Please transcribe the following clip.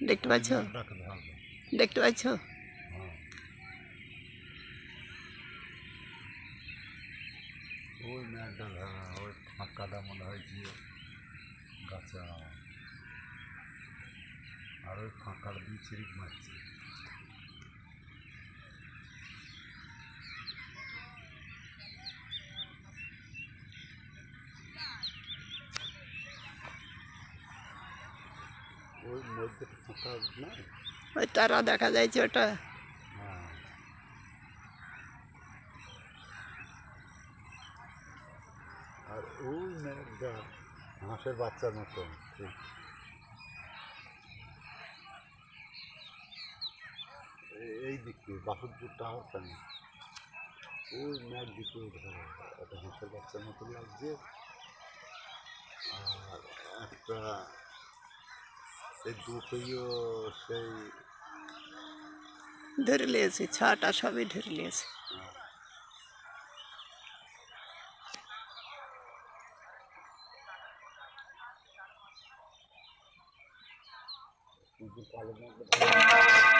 দেখতে পাচ্ছ? দেখতে পাচ্ছ? আর ওই ফাঁকার দিয়ে চিরিক মারছে। ওই তারা দেখা যাচ্ছে ওটা। হ্যাঁ। আর ওই মেঘটা হাঁসের বাচ্চার মতো এই দিকে বাসুদপুর টাওয়ার সামনে ওই ম্যাগ দিকে ধরো একটা হাঁসের বাচ্চার মতো লাগছে। আর একটা সেই ধরে নিয়েছে ছাটা সবই ধরে নিয়েছে কালো ম্যাগ